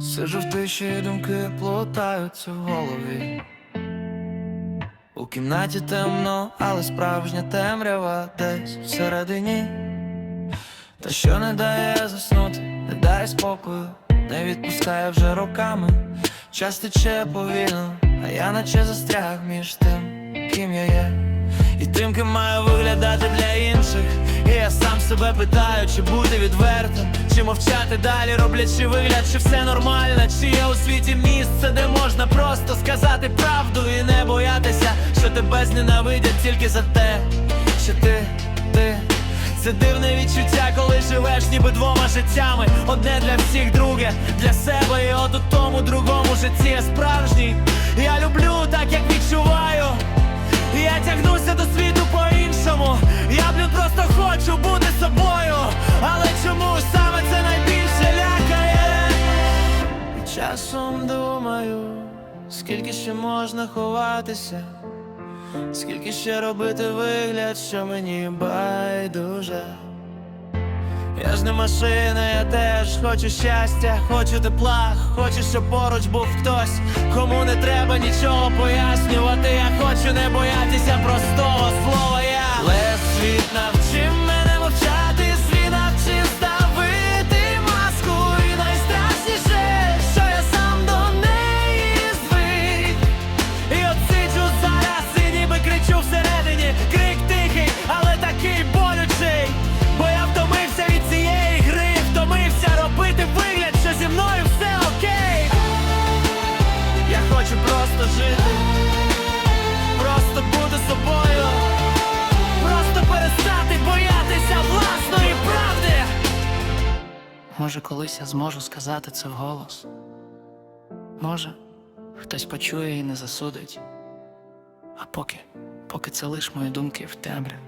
Сижу в тиші, думки плутаються в голові. У кімнаті темно, але справжня темрява десь всередині. Та що не дає заснути, не дає спокою, не відпускає вже роками. Час тече повільно, а я наче застряг між тим, ким я є, і тим, ким маю виглядати для інших. І я сам себе питаю, чи бути відвертим, чи мовчати далі, роблячи вигляд, чи все нормально, чи є у світі місце, де можна просто сказати правду і не боятися, що тебе зненавидять тільки за те, що ти, ти. Це дивне відчуття, коли живеш ніби двома життями. Одне для всіх, друге для себе, і от у тому другому житті я справжній. Я люблю так, як відчуваю. Я тягнуся до світу по-іншому. Хочу бути собою. Але чому саме це найбільше лякає? І часом думаю, скільки ще можна ховатися. Скільки ще робити вигляд, що мені байдуже Я ж не машина, я теж хочу щастя, хочу тепла, хочу, щоб поруч був хтось, кому не треба нічого пояснювати. Я хочу не боятися простого Може, колись я зможу сказати це вголос Може, хтось почує і не засудить. А поки, поки це лиш мої думки в темряві,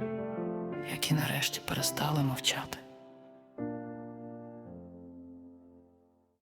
які нарешті перестали мовчати.